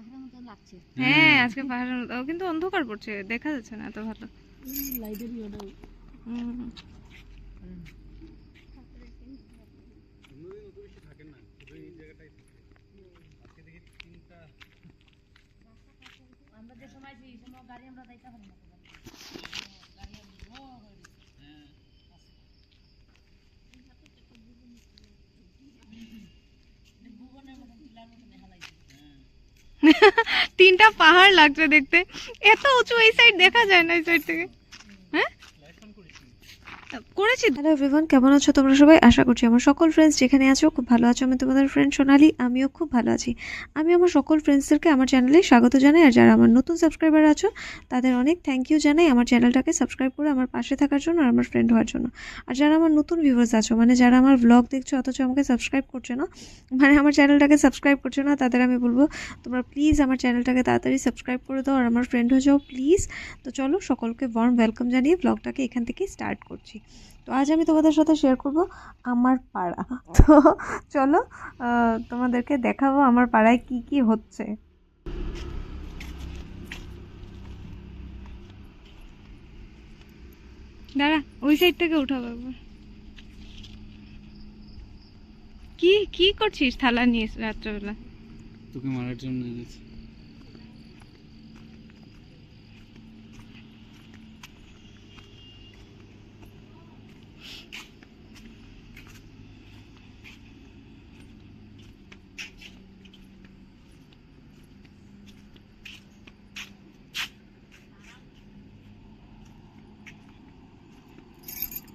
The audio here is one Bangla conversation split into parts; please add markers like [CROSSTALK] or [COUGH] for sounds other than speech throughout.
পাহাড়ের মতো লাগছে। হ্যাঁ আজকে পাহাড়ের মতো কিন্তু অন্ধকার পড়ছে দেখা যাচ্ছে না এত ভালো। লাইটের ইয়েটা হুম। আমরা যে সময় সেই সময় গাড়ি আমরা যাইতে পারি না। তিনটা পাহাড় লাগছে দেখতে। এত উঁচু এই সাইড দেখা যায় না এই সাইড থেকে। করেছি। হ্যালো এভরিওয়ান কেমন আছো তোমরা সবাই? আশা করছি আমার সকল ফ্রেন্ডস যেখানে আছো খুব ভালো আছো। আমি তোমাদের ফ্রেন্ড সোনালি, আমিও খুব ভালো আছি। আমি আমার সকল ফ্রেন্ডসদেরকে আমার চ্যানেলে স্বাগত জানাই। আর যারা আমার নতুন সাবস্ক্রাইবার আছো, তাদের অনেক থ্যাংক ইউ জানাই আমার চ্যানেলটাকে সাবস্ক্রাইব করে আমার পাশে থাকার জন্য আর আমার ফ্রেন্ড হওয়ার জন্য। আর যারা আমার নতুন ভিউয়ার্স আছো মানে যারা আমার ব্লগ দেখছ, অথচ আমাকে সাবস্ক্রাইব করছে না মানে আমার চ্যানেলটাকে সাবস্ক্রাইব করছে না, তাদের আমি বলব, তোমরা প্লিজ আমার চ্যানেলটাকে তাড়াতাড়ি সাবস্ক্রাইব করে দাও। আর আমার ফ্রেন্ড হয়ে যাও প্লিজ তো চলো সকলকে ওয়ার্ম ওয়েলকাম জানিয়ে ব্লগটাকে এখান থেকেই স্টার্ট করছি। তো আজ আমি তোমাদের সাথে শেয়ার করব আমার পাড়া। তো চলো তোমাদেরকে দেখাবো আমার পাড়ায় কি কি হচ্ছে। দাঁড়া ওই সাইড থেকে উঠাবো একবার। কি কি করছিস থালা নিয়ে রাত্রেবেলা? তোকে মারার জন্য এনেছি।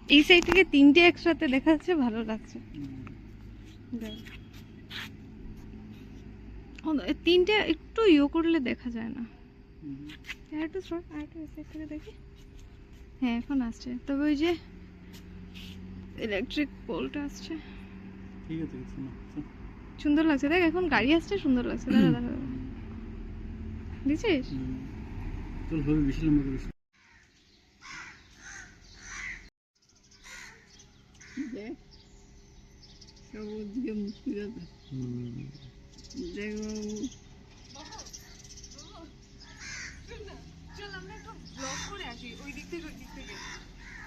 এই সাইড থেকে তিনটে একসাথে দেখা যাচ্ছে ভালো লাগছে। তিনটে একটু ইয়ে করলে দেখা যায় না। একটু সর আর এই সাইড থেকে দেখি। হ্যাঁ এখন আসছে। তবে ওই যে ইলেকট্রিক পোলটা আসছে। ঠিক আছে। সুন্দর লাগছে। দেখ এখন গাড়ি আসছে সুন্দর লাগছে। দাঁড়া দাঁড়া দাঁড়া। দিছিস? চল হবে বেশি লম্বা করিস না। দিকে মুক্তি যাবে হুম। দেখো চল আমরা একটু ব্লগ করে আসি ওই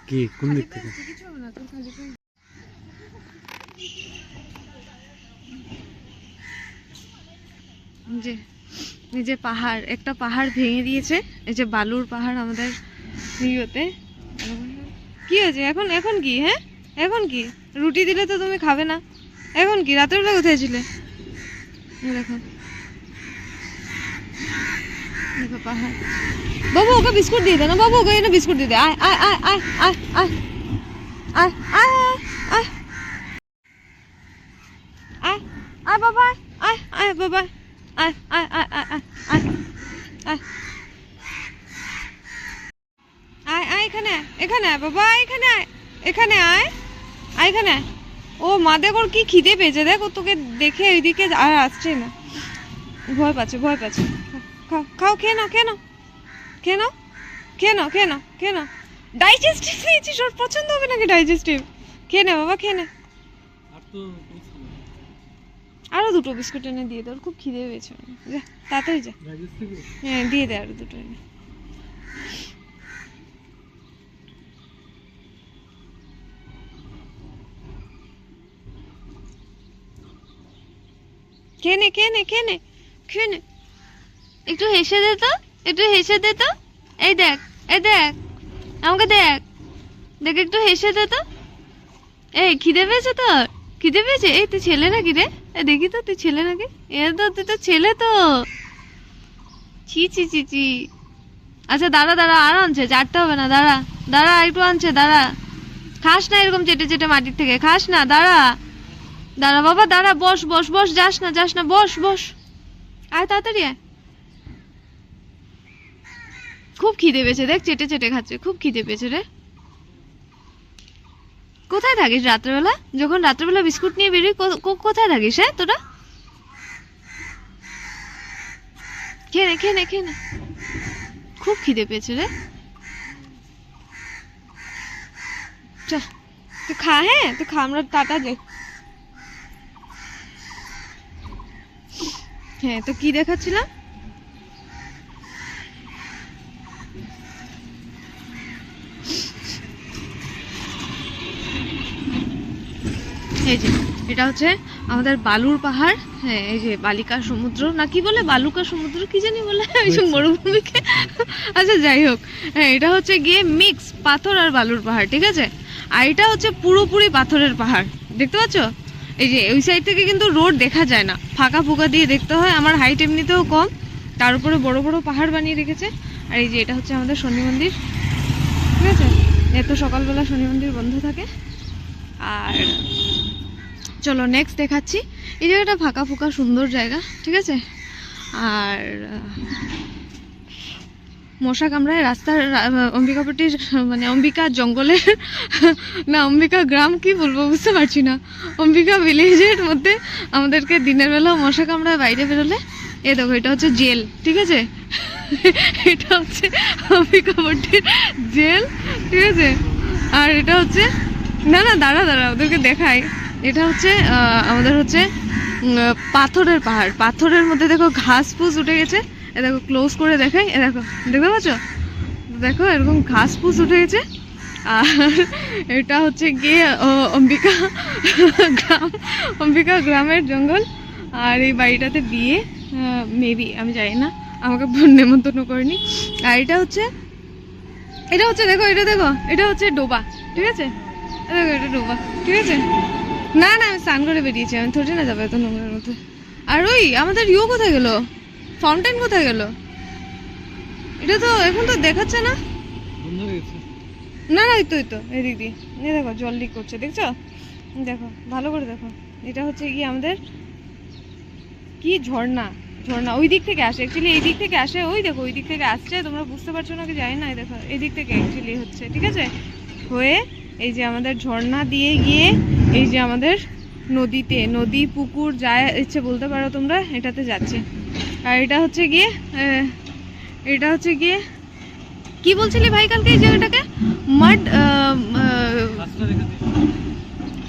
কি? কোন দিক থেকে? যে এই যে পাহাড় একটা পাহাড় ভেঙে দিয়েছে। এই যে বালুর পাহাড় আমাদের ইয়েতে। কি হয়েছে? এখন এখন কি? হ্যাঁ? এখন কি রুটি দিলে তো তুমি খাবে না এখন কি রাতের বেলা কোথায় ছিলে দেখো দেখো পাহাড় বাবু ওকে বিস্কুট দিয়ে দে না বাবু ওকে এনে বিস্কুট দিয়ে দে আয় আয় আয় আয় আয় আয় আয় আয় আয় আয় আয় বাবা আয় আয় বাবা আয় আয় আয় আয় আয় আয় আয় আয় আয় এখানে এখানে বাবা এখানে এখানে আয় আয় এখানে ও মা দেখ ওর কি খিদে পেয়েছে? দেখ ও তোকে দেখে ওইদিকে আর আসছে না। ভয় পাচ্ছে ভয় পাচ্ছে। খাও খাও খেয়ে নাও খেয়ে নাও। খেয়ে নাও খেয়ে নাও খেয়ে নাও খেয়ে নাও। ডাইজেস্টিভ দিয়েছিস ওর পছন্দ হবে নাকি ডাইজেস্টিভ খেয়ে নে বাবা খেয়ে নে। আর তো কিছু না। আরও দুটো বিস্কুট এনে দিয়ে দে ওর খুব খিদে পেয়েছে। যা তাড়াতাড়ি যা। হ্যাঁ দিয়ে দে আরও দুটো এনে। খেয়ে নে খেয়ে নে খেয়ে নে একটু হেসে দে তো, একটু হেসে দে তো। এই দেখ এই দেখ, আমাকে দেখ। দেখ, একটু হেসে দে তো। এই, খিদে পেয়েছে তোর? খিদে পেয়েছে? এই, তুই ছেলে নাকি রে? এ, দেখি তো, তুই ছেলে নাকি? এ তো, তুই তো ছেলে তো। ছি ছি ছি ছি। আচ্ছা দাঁড়া দাঁড়া, আর আনছে, চারটে হবে না, দাঁড়া। দাঁড়া, একটু আনছে, দাঁড়া। খাস না এরকম চেটে চেটে মাটির থেকে, খাস না, দাঁড়া। দাঁড়া বাবা, দাঁড়া, বস বস বস, যাস না যাস না, বস বস। আয় তাড়াতাড়ি আয়। খুব খিদে পেয়েছে দেখ, চেটে চেটে খাচ্ছে, খুব খিদে পেয়েছে রে। কোথায় থাকিস রাত্রেবেলা? যখন রাত্রেবেলা বিস্কুট নিয়ে বেরোই কোথায় থাকিস হ্যাঁ তোরা? খেয়ে নে খেয়ে নে, খেয়ে খুব খিদে পেয়েছে রে। চল তুই খা হ্যাঁ তো খা, আমরা টাটা যাই হ্যাঁ তো কি দেখাচ্ছিলাম? এই যে এটা হচ্ছে আমাদের বালুর পাহাড়। হ্যাঁ এই যে বালিকা সমুদ্র। না কি বলে? বালুকা সমুদ্র কি জানি বলে? ওই মরুভূমিকে। আচ্ছা যাই হোক। হ্যাঁ এটা হচ্ছে গিয়ে মিক্স পাথর আর বালুর পাহাড় ঠিক আছে? আর এটা হচ্ছে পুরোপুরি পাথরের পাহাড়। দেখতে পাচ্ছ? এই যে, ওই সাইড থেকে কিন্তু রোড দেখা যায় না। ফাঁকা ফুকা দিয়ে দেখতে হয়, আমার হাইট এমনিতেও কম, তার উপরে বড় বড় পাহাড় বানিয়ে রেখেছে। আর এই যে, এটা হচ্ছে আমাদের শনি মন্দির। ঠিক আছে? এত সকালবেলা শনি মন্দির বন্ধ থাকে। আর চলো নেক্সট দেখাচ্ছি। এই জায়গাটা ফাঁকা ফুকা, সুন্দর জায়গা। ঠিক আছে? আর মশা কামড়ায় রাস্তার, রা- অম্বিকাপট্টির মানে অম্বিকা জঙ্গলের [LAUGHS] না, অম্বিকা গ্রাম কি বলব বুঝতে পারছি না। অম্বিকা ভিলেজের মধ্যে আমাদেরকে দিনের বেলা মশা কামড়ায় বাইরে বেরোলে। এ দেখো, এটা হচ্ছে জেল, ঠিক আছে? [LAUGHS] এটা হচ্ছে অম্বিকাপট্টির জেল, ঠিক আছে? আর এটা হচ্ছে, না না, দাঁড়া দাঁড়া, ওদেরকে দেখাই। এটা হচ্ছে আমাদের হচ্ছে পাথরের পাহাড়। পাথরের মধ্যে দেখো ঘাস ফুস উঠে গেছে। এ দেখো ক্লোজ করে দেখাই, এ দেখো, দেখতে পাচ্ছ? দেখো, এরকম ঘাস ফুস উঠে গেছে। আর এটা হচ্ছে গিয়ে অম্বিকা গ্রাম, অম্বিকা গ্রামের জঙ্গল। আর এই বাড়িটাতে বিয়ে মেবি, আমি জানি না, আমাকে নেমন্তন্ন করেনি। আর এটা হচ্ছে এটা হচ্ছে, দেখো, এটা দেখো, এটা হচ্ছে ডোবা, ঠিক আছে? দেখো, এটা ডোবা, ঠিক আছে? না না, আমি স্নান করে বেরিয়েছি, আমি থোড়ি না যাব এত নোংরার মতো আর ওই, আমাদের ইউ কোথায় গেল? ফাউন্টেন কোথায় গেল? এটা তো এখন তো দেখাচ্ছে না। না না তো এই তো এদিক দিয়ে এই দেখো জল লিক করছে দেখছ? দেখো ভালো করে দেখো। এটা হচ্ছে কি আমাদের কি ঝর্ণা ঝর্ণা ওই দিক থেকে আসে। অ্যাকচুয়ালি এই দিক থেকে আসে ওই দেখো ওই দিক থেকে আসছে তোমরা বুঝতে পারছ না কি জানি না এই দেখো এই দিক থেকে অ্যাকচুয়ালি হচ্ছে ঠিক আছে? হয়ে এই যে আমাদের ঝর্ণা দিয়ে গিয়ে এই যে আমাদের নদীতে নদী পুকুর যা ইচ্ছে বলতে পারো তোমরা এটাতে যাচ্ছে। আর এটা হচ্ছে গিয়ে এটা হচ্ছে গিয়ে কি বলছিলি ভাই কালকে এই জায়গাটাকে? মাড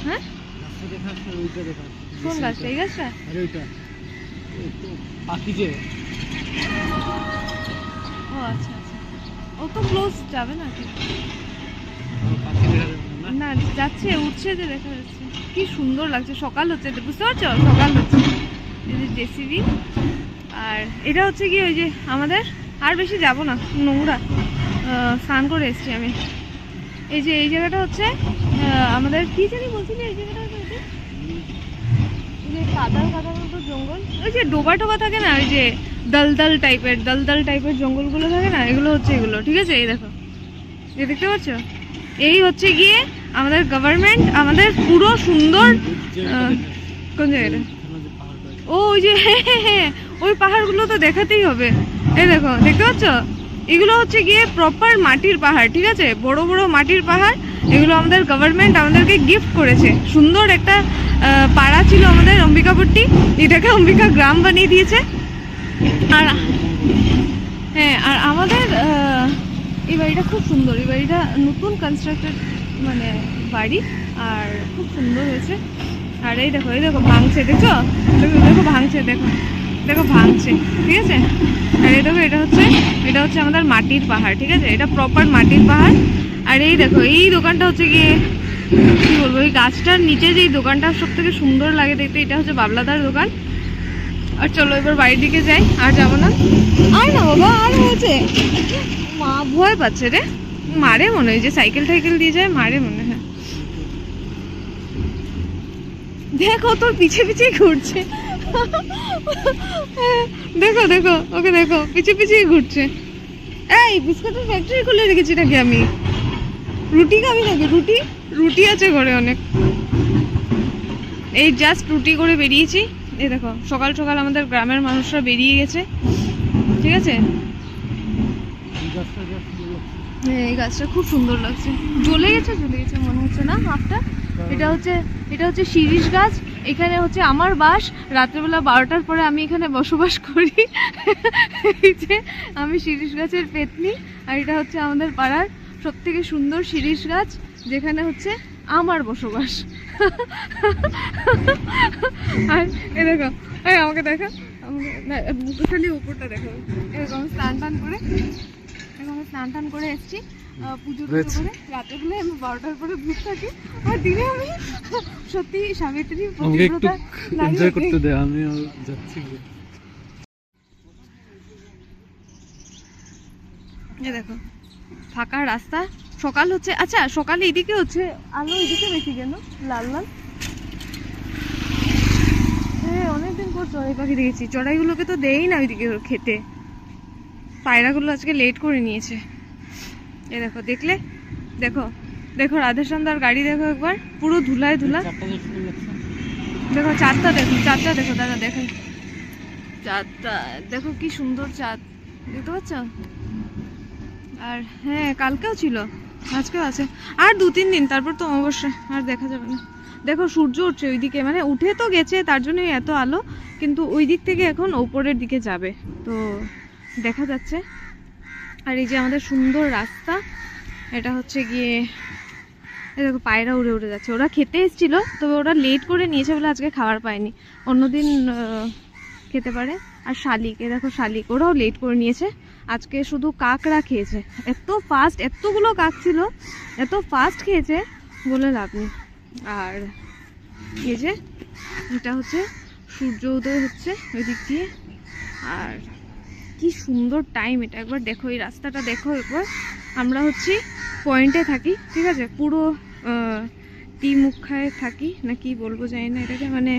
হ্যাঁ? কোন গাছটা এই গাছটা আরে ওইটা। ওই তো পাখি যে। ও আচ্ছা আচ্ছা। ও তো ক্লোজ যাবে কি? না? না যাচ্ছে উঠছে যে দেখা যাচ্ছে। কি সুন্দর লাগছে সকাল হচ্ছে বুঝতে পারছ? সকাল হচ্ছে। জেসিবি আর এটা হচ্ছে কি ওই যে আমাদের? আর বেশি যাব না, নোংরা। স্নান করে এসছি আমি। এই যে এই জায়গাটা হচ্ছে আমাদের কি জানি বলছিলি এই জায়গাটা হচ্ছে যে কাদার কাদার মতো জঙ্গল। ওই যে ডোবা টোবা থাকে না, ওই যে দলদল টাইপের দলদল টাইপের জঙ্গলগুলো থাকে না, এগুলো হচ্ছে এগুলো, ঠিক আছে? এই দেখো। এই দেখতে পাচ্ছ? এই হচ্ছে গিয়ে আমাদের গভর্নমেন্ট আমাদের পুরো সুন্দর কোন জায়গাটা? ও, ওই যে [LAUGHS] ওই পাহাড়গুলো তো দেখাতেই হবে। এই দেখো, দেখতে পাচ্ছ? এগুলো হচ্ছে গিয়ে প্রপার মাটির পাহাড়, ঠিক আছে? বড় বড় মাটির পাহাড়, এগুলো আমাদের গভর্নমেন্ট আমাদেরকে গিফট করেছে। সুন্দর একটা পাড়া ছিল আমাদের অম্বিকাপট্টি এটাকে অম্বিকা গ্রাম বানিয়ে দিয়েছে। আর হ্যাঁ আর আমাদের এই বাড়িটা খুব সুন্দর। এই বাড়িটা নতুন কনস্ট্রাক্টেড মানে বাড়ি, আর খুব সুন্দর হয়েছে। আর এই দেখো এই দেখো, ভাঙছে, দেখছ? দেখো দেখো, ভাঙছে, দেখো। দেখো ভাঙছে, ঠিক আছে? আর এই দেখো, এটা হচ্ছে এটা হচ্ছে আমাদের মাটির পাহাড়, ঠিক আছে? এটা প্রপার মাটির পাহাড়। আর এই দেখো, এই দোকানটা হচ্ছে গিয়ে, কি বলব, এই গাছটার নিচে যে দোকানটা সব থেকে সুন্দর লাগে দেখতে, এটা হচ্ছে বাবলাদার দোকান। আর চলো, এবার বাড়ির দিকে যাই, আর যাব না? আর না বাবা, আর হয়েছে? মা ভয় পাচ্ছে রে। মারে মনে হয় যে সাইকেল টাইকেল দিয়ে যায়, মারে মনে হয়। দেখো, তোর পিছে পিছে ঘুরছে। দেখো দেখো, ওকে দেখো পিছে পিছে ঘুরছে। এই, বিস্কুটের ফ্যাক্টরি খুলে রেখেছি নাকি আমি? রুটি খাবি নাকি? রুটি? রুটি আছে ঘরে অনেক। এই জাস্ট রুটি করে বেরিয়েছি। এই দেখো, সকাল সকাল আমাদের গ্রামের মানুষরা বেরিয়ে গেছে। ঠিক আছে। হ্যাঁ এই গাছটা খুব সুন্দর লাগছে। জ্বলে গেছে জ্বলে গেছে, মনে হচ্ছে না হাফটা এটা হচ্ছে এটা হচ্ছে শিরিষ গাছ। এখানে হচ্ছে আমার বাস রাত্রেবেলা বারোটার পরে আমি এখানে বসবাস করি। এই যে আমি শিরিষ গাছের পেতনি, আর এটা হচ্ছে আমাদের পাড়ার সব থেকে সুন্দর শিরিষ গাছ, যেখানে হচ্ছে আমার বসবাস। আর এ দেখো আমাকে দেখো, আমাকে খালি উপরটা দেখো। এরকম স্নান টান করে এরকম স্নান টান করে এসেছি পুজো করে। রাতে বেলা আমি বারোটার পরে ভূত থাকি। আর দিনে আমি সত্যি সাবিত্রী পতিব্রতা এনজয় করতে দে আমিও যাচ্ছি। এই দেখো ফাঁকা রাস্তা। সকাল হচ্ছে আচ্ছা সকালে এদিকে হচ্ছে আলো এদিকে বেশি কেন? লাল লাল? হ্যাঁ অনেকদিন পর চড়াই পাখি দেখেছি। চড়াইগুলোকে তো দেই না ওইদিকে খেতে। পায়রাগুলো আজকে লেট করে নিয়েছে। এ দেখো দেখলে? দেখো দেখো রাধেশ্যামদার গাড়ি দেখো একবার পুরো ধুলায় ধুলা। চারটা দেখো চাঁদটা দেখো চাঁদটা দেখো দাদা দেখো। চাঁদটা দেখো কি সুন্দর চাঁদ দেখতে পাচ্ছ? আর হ্যাঁ কালকেও ছিল আজকেও আছে। আর দু তিন দিন তারপর তো অবশ্যই আর দেখা যাবে না। দেখো সূর্য উঠছে ওইদিকে মানে উঠে তো গেছে তার জন্যই এত আলো কিন্তু ওই দিক থেকে এখন ওপরের দিকে যাবে। তো দেখা যাচ্ছে। আর এই যে আমাদের সুন্দর রাস্তা, এটা হচ্ছে গিয়ে দেখো পায়রা উড়ে উড়ে যাচ্ছে। ওরা খেতে এসেছিল, তবে ওরা লেট করে নিয়েছে বলে আজকে খাবার পায়নি। অন্যদিন খেতে পারে। আর শালিক এ দেখো শালিক, ওরাও লেট করে নিয়েছে। আজকে শুধু কাকরা খেয়েছে। এত ফাস্ট এতগুলো কাক ছিল, এত ফাস্ট খেয়েছে বলে লাভ নেই। আর এই যে, এটা হচ্ছে সূর্য উদয় হচ্ছে ওই দিক দিয়ে। আর কি সুন্দর টাইম এটা। একবার দেখো এই রাস্তাটা দেখো একবার। আমরা হচ্ছি পয়েন্টে থাকি ঠিক আছে? পুরো টি মুখায় থাকি না কি বলব জানি না এটাকে। মানে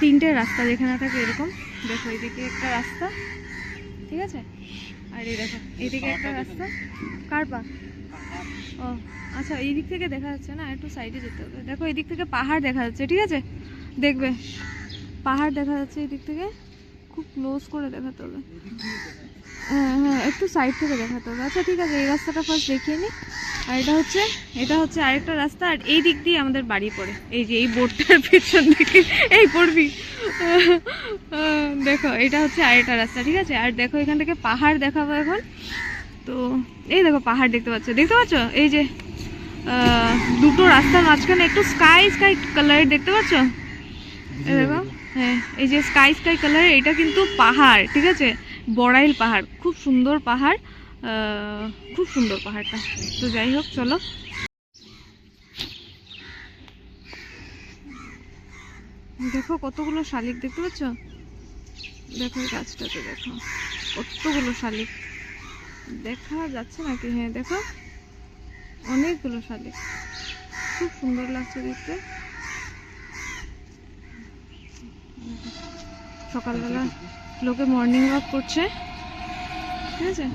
তিনটে রাস্তা যেখানে থাকে এরকম। দেখো এদিকে একটা রাস্তা ঠিক আছে? আর এই দেখো এদিকে একটা রাস্তা। কার পা ও আচ্ছা এই দিক থেকে দেখা যাচ্ছে না? একটু সাইডে যেতে হবে। দেখো এদিক থেকে পাহাড় দেখা যাচ্ছে ঠিক আছে? দেখবে? পাহাড় দেখা যাচ্ছে এদিক থেকে। খুব ক্লোজ করে দেখাতে হবে হ্যাঁ হ্যাঁ একটু সাইড থেকে দেখাতে হবে আচ্ছা ঠিক আছে, এই রাস্তাটা ফার্স্ট দেখিয়ে নিই আর এটা হচ্ছে এটা হচ্ছে আরেকটা রাস্তা, আর এই দিক দিয়ে আমাদের বাড়ি পড়ে। এই যে, এই বোর্ডটার পেছন দিকে, এই পড়বি। দেখো, এটা হচ্ছে আরেকটা রাস্তা, ঠিক আছে? আর দেখো, এখান থেকে পাহাড় দেখাবো এখন। তো, এই দেখো, পাহাড় দেখতে পাচ্ছ দেখতে পাচ্ছ? এই যে দুটো রাস্তার মাঝখানে একটু স্কাই স্কাই কালারের দেখতে পাচ্ছ? দেখো হ্যাঁ এই যে স্কাই স্কাই কালারের এটা কিন্তু পাহাড়, ঠিক আছে? বড়াইল পাহাড়, খুব সুন্দর পাহাড় খুব সুন্দর পাহাড়টা। তো যাই হোক, চলো। দেখো কতগুলো শালিক, দেখতে পাচ্ছ? দেখো এই গাছটাতে, দেখো। কতগুলো শালিক। দেখা যাচ্ছে নাকি? হ্যাঁ দেখো। অনেকগুলো শালিক। খুব সুন্দর লাগছে দেখতে। সকালবেলা লোকে মর্নিং ওয়াক করছে। ঠিক আছে?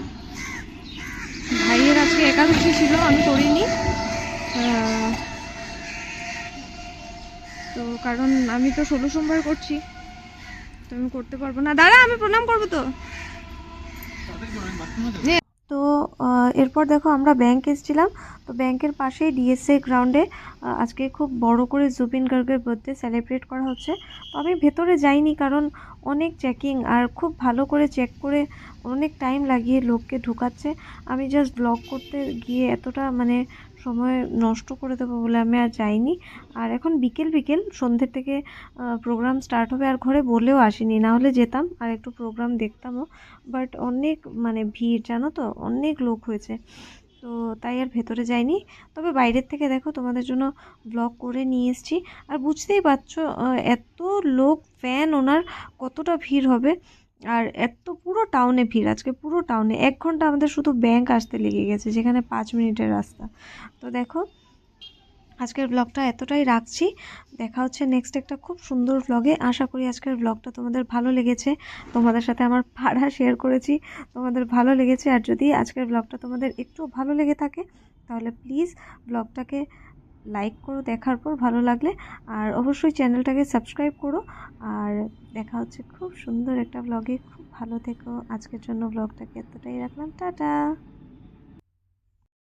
ভাইয়ের আজকে একাদশী ছিল আমি করিনি। তো কারণ আমি তো ষোলো সোমবার করছি তো আমি করতে পারব না। দাঁড়া আমি প্রণাম করব তো। তো এরপর দেখো আমরা ব্যাংক এসেছিলাম। তো ব্যাংকের পাশেই ডিএসএ গ্রাউন্ডে আজকে খুব বড় করে জুবিন গার্গের বার্থডে সেলিব্রেট করা হচ্ছে। তো আমি ভেতরে যাইনি কারণ অনেক চেকিং আর খুব ভালো করে চেক করে অনেক টাইম লাগিয়ে লোককে ঢুকাচ্ছে। আমি জাস্ট ব্লগ করতে গিয়ে এতটা মানে সময় নষ্ট করে দেবো বলে আমি আর যাইনি। আর এখন বিকেল বিকেল সন্ধ্যের থেকে প্রোগ্রাম স্টার্ট হবে আর ঘরে বলেও আসিনি। না হলে যেতাম আর একটু প্রোগ্রাম দেখতামও। বাট অনেক মানে ভিড়, জানো তো? অনেক লোক হয়েছে। তো তাই আর ভেতরে যাইনি। তবে বাইরের থেকে দেখো তোমাদের জন্য ব্লগ করে নিয়ে এসেছি। আর বুঝতেই পারছ এত লোক ফ্যান ওনার কতটা ভিড় হবে। আর এত পুরো টাউনে ভিড়, আজকে পুরো টাউনে এক ঘণ্টা আমাদের শুধু ব্যাংক আসতে লেগে গেছে, যেখানে পাঁচ মিনিটের রাস্তা। তো দেখো, আজকের ব্লগটা এতটাই রাখছি। দেখা হচ্ছে নেক্সট একটা খুব সুন্দর ব্লগে আশা করি আজকের ব্লগটা তোমাদের ভালো লেগেছে। তোমাদের সাথে আমার ভাড়া শেয়ার করেছি, তোমাদের ভালো লেগেছে। আর যদি আজকের ব্লগটা তোমাদের একটু ভালো লেগে থাকে, তাহলে প্লিজ ব্লগটাকে লাইক করো, দেখার পর ভালো লাগলে। আর অবশ্যই চ্যানেলটাকে সাবস্ক্রাইব করো। আর দেখা হচ্ছে খুব সুন্দর একটা ব্লগে খুব ভালো থেকো। আজকের জন্য ব্লগটাকে এতটাই রাখলাম। টাটা!